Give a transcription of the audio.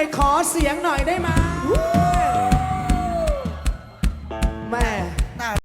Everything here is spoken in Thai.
ยขอเสียงหน่อยได้ไหม